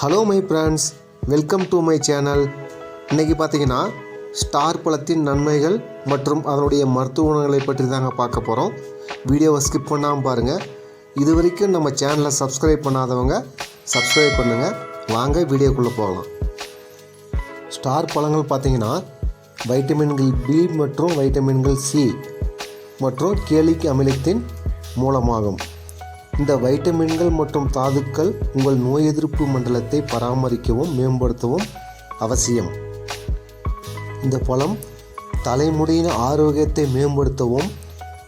Hello my friends welcome to my channel இன்றைக்கி பார்த்தீங்கன்னா star பழத்தின் நன்மைகள் மற்றும் அதனுடைய மருத்துவ குணங்களை பற்றி தாங்க பார்க்க போகிறோம் வீடியோவை ஸ்கிப் பண்ணாமல் பாருங்கள் இது வரைக்கும் நம்ம சேனலை சப்ஸ்கிரைப் பண்ணாதவங்க சப்ஸ்கிரைப் பண்ணுங்கள் வாங்க வீடியோக்குள்ளே போகலாம். ஸ்டார் பழங்கள் பார்த்தீங்கன்னா வைட்டமின்கள் பி மற்றும் வைட்டமின்கள் சி மற்றும் கேலிக் அமிலத்தின் மூலமாகும். இந்த வைட்டமின்கள் மற்றும் தாதுக்கள் உங்கள் நோய் எதிர்ப்பு மண்டலத்தை பராமரிக்கவும் மேம்படுத்தவும் அவசியம். இந்த பழம் தலைமுடியின் ஆரோக்கியத்தை மேம்படுத்தவும்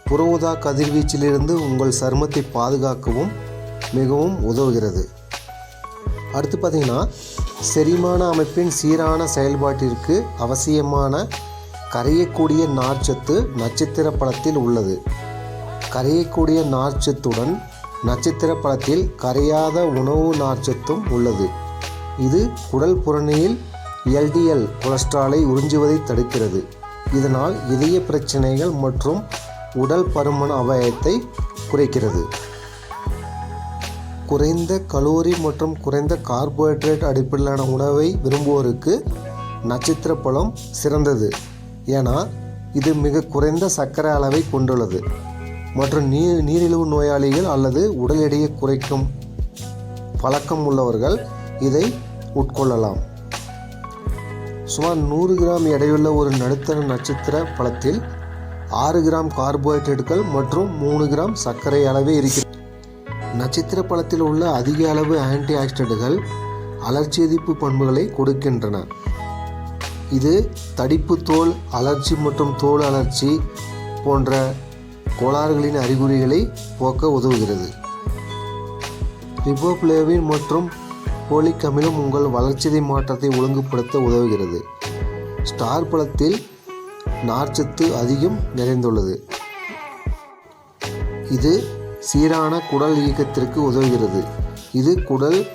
புற ஊதா கதிர்வீச்சிலிருந்து உங்கள் சருமத்தை பாதுகாக்கவும் மிகவும் உதவுகிறது. அடுத்து பார்த்தீங்கன்னா செரிமான அமைப்பின் சீரான செயல்பாட்டிற்கு அவசியமான கரையக்கூடிய நார்ச்சத்து நட்சத்திர பழத்தில் உள்ளது. கரையக்கூடிய நார்ச்சத்துடன் நட்சத்திர பழத்தில் கரையாத உணவு நார்ச்சத்தும் உள்ளது. இது குடல் புறணியில் எல்டிஎல் கொலஸ்ட்ராலை உறிஞ்சுவதை தடுக்கிறது. இதனால் இதய பிரச்சனைகள் மற்றும் உடல் பருமன் அபாயத்தை குறைக்கிறது. குறைந்த கலோரி மற்றும் குறைந்த கார்போஹைட்ரேட் அடிப்படையிலான உணவை விரும்புவோருக்கு நட்சத்திர பழம் சிறந்தது. ஏன்னா இது மிக குறைந்த சர்க்கரை அளவை கொண்டுள்ளது. மற்றும் நீர் நீரிழிவு நோயாளிகள் அல்லது உடல் எடையை குறைக்கும் பழக்கம் உள்ளவர்கள் இதை உட்கொள்ளலாம். சுமார் நூறு கிராம் எடையுள்ள ஒரு நடுத்தர நட்சத்திர பழத்தில் ஆறு கிராம் கார்போஹைட்ரேட்டுகள் மற்றும் மூணு கிராம் சர்க்கரை அளவே இருக்கிறது நட்சத்திர பழத்தில் உள்ள அதிக அளவு ஆன்டி ஆக்சிடென்ட்கள் அலர்ச்சி எதிர்ப்பு பண்புகளை கொடுக்கின்றன. இது தடிப்பு தோல் அலர்ச்சி மற்றும் தோல் அலர்ச்சி போன்ற கோளாறுகளின் அறிகுறிகளை போக்க உதவுகிறது. ரிபோப்ளேவின் மற்றும் போலிக் அமிலம் உங்கள் வளர்ச்சிதை மாற்றத்தை ஒழுங்குபடுத்த உதவுகிறது. ஸ்டார் பழத்தில் நார்ச்சத்து அதிகம் நிறைந்துள்ளது. இது சீரான குடல் இயக்கத்திற்கு உதவுகிறது. இது குடல்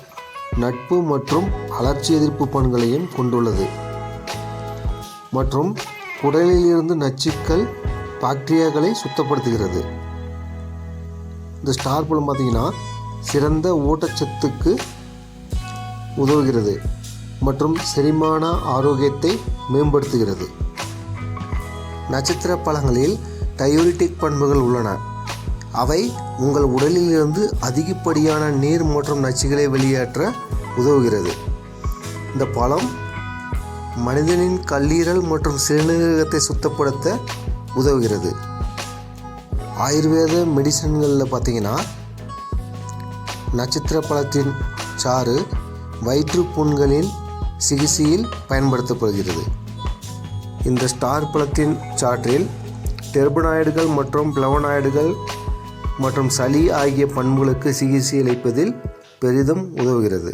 நட்பு மற்றும் அலர்ச்சி எதிர்ப்பு பண்புகளையும் கொண்டுள்ளது. மற்றும் குடலிலிருந்து நச்சுக்கள் பாக்டீரியாக்களை சுத்தப்படுத்துகிறது. இந்த ஸ்டார் பழம் பார்த்தீங்கன்னா சிறந்த ஊட்டச்சத்துக்கு உதவுகிறது மற்றும் செரிமான ஆரோக்கியத்தை மேம்படுத்துகிறது. நட்சத்திர பழங்களில் டயோரிட்டிக் பண்புகள் உள்ளன. அவை உங்கள் உடலிலிருந்து அதிகப்படியான நீர் மற்றும் நச்சுகளை வெளியேற்ற உதவுகிறது. இந்த பழம் மனிதனின் கல்லீரல் மற்றும் சிறுநீரகத்தை சுத்தப்படுத்த உதவுகிறது. ஆயுர்வேத மெடிசன்களில் பார்த்தீங்கன்னா நட்சத்திர பழத்தின் சாறு வயிற்றுப்புண்களின் சிகிச்சையில் பயன்படுத்தப்படுகிறது. இந்த ஸ்டார் பழத்தின் சாற்றில் டெர்பனாய்டுகள் மற்றும் பிளவனாய்டுகள் மற்றும் சளி ஆகிய பண்புகளுக்கு சிகிச்சை அளிப்பதில் பெரிதும் உதவுகிறது.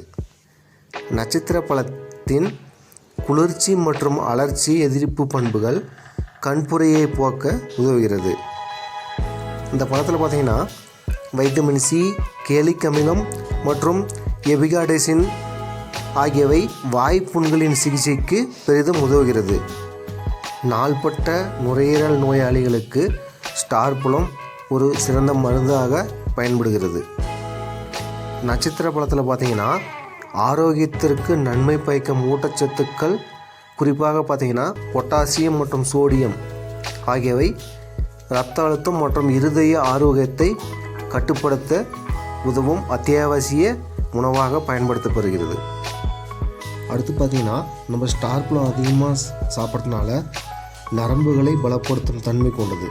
நட்சத்திர பழத்தின் குளிர்ச்சி மற்றும் அலர்ச்சி எதிர்ப்பு பண்புகள் கண்புரையை போக்க உதவுகிறது. இந்த பழத்தில் பார்த்தீங்கன்னா வைட்டமின் சி கேலிக் அமிலம் மற்றும் எபிகாடேசின் ஆகியவை வாய்ப்புண்களின் சிகிச்சைக்கு பெரிதும் உதவுகிறது. நாள்பட்ட நுரையீரல் நோயாளிகளுக்கு ஸ்டார் புலம் ஒரு சிறந்த மருந்தாக பயன்படுகிறது. நட்சத்திர பழத்தில் பார்த்தீங்கன்னா ஆரோக்கியத்திற்கு நன்மை பயக்கும் ஊட்டச்சத்துக்கள் குறிப்பாக பார்த்தீங்கன்னா பொட்டாசியம் மற்றும் சோடியம் ஆகியவை இரத்த அழுத்தம் மற்றும் இருதய ஆரோக்கியத்தை கட்டுப்படுத்த உதவும் அத்தியாவசிய உணவாக பயன்படுத்தப்படுகிறது. அடுத்து பார்த்தீங்கன்னா நம்ம ஸ்டார் பழம் அதிகமாக சாப்பிட்றதுனால நரம்புகளை பலப்படுத்தும் தன்மை கொண்டது.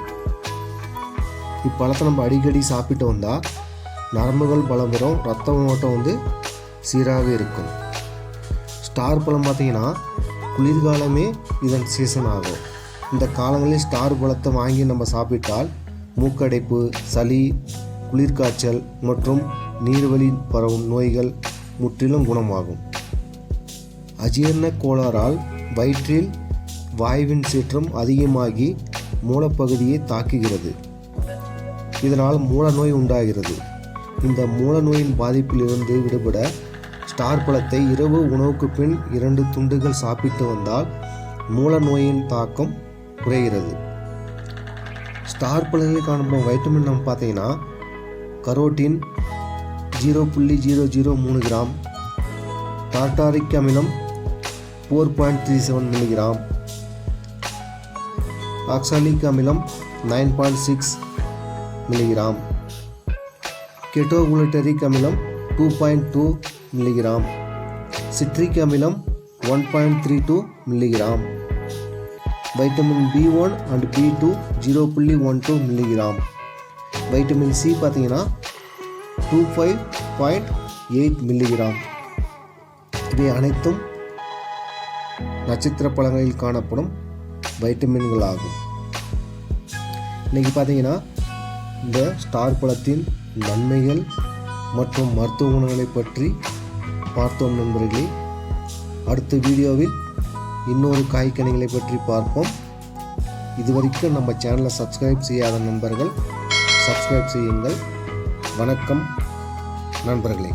இப்பழத்தை நம்ம அடிக்கடி சாப்பிட்டு வந்தால் நரம்புகள் பலம் பெறும் ரத்த ஓட்டம் வந்து சீராக இருக்கும். ஸ்டார் பழம் பார்த்தீங்கன்னா குளிர்காலமே இதன் சீசன் ஆகும் இந்த காலங்களில் ஸ்டார் பழத்தை வாங்கி நம்ம சாப்பிட்டால் மூக்கடைப்பு சளி குளிர்காய்ச்சல் மற்றும் நீர்வழி பரவும் நோய்கள் முற்றிலும் குணமாகும். அஜீரண கோளாறால் வயிற்றில் வாயுவின் சீற்றம் அதிகமாகி மூலப்பகுதியை தாக்குகிறது. இதனால் மூலநோய் உண்டாகிறது. இந்த மூலநோயின் பாதிப்பிலிருந்து விடுபட ஸ்டார் பழத்தை இரவு உணவுக்கு பின் இரண்டு துண்டுகள் சாப்பிட்டு வந்தால் மூலநோயின் தாக்கம் குறைகிறது. ஸ்டார் பழங்களில் காணப்படும் வைட்டமின் நம்ம பார்த்தீங்கன்னா கரோட்டின் ஜீரோ புள்ளி ஜீரோ ஜீரோ மூணு கிராம் டார்டாரிக் அமிலம் four point three seven milligram oxalic அமிலம் nine point six milligram ketoglutaric அமிலம் two point two milligram. Citric அமிலம் one point three two milligram. Vitamin B one and B two zero புள்ளி one two milligram. Vitamin C பார்த்தீங்கன்னா two five point eight milligram. இவை அனைத்தும் நட்சத்திர பழங்களில் காணப்படும் வைட்டமின்கள் ஆகும் இன்றைக்கி பார்த்தீங்கன்னா இந்த ஸ்டார் பழத்தின் நன்மைகள் மற்றும் மருத்துவ குணங்களை பற்றி பார்த்தோம் நண்பர்களே. அடுத்த வீடியோவில் இன்னொரு காய்கனிகளை பற்றி பார்ப்போம். இதுவரைக்கும் நம்ம சேனலை சப்ஸ்கிரைப் செய்யாத நண்பர்கள் சப்ஸ்கிரைப் செய்யுங்கள். வணக்கம் நண்பர்களே.